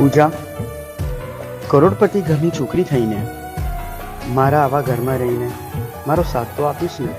પૂજા કરોડપતિ ઘરની છોકરી થઈને મારા આવા ઘરમાં રહીને મારો સાથ તો આપીશ ને?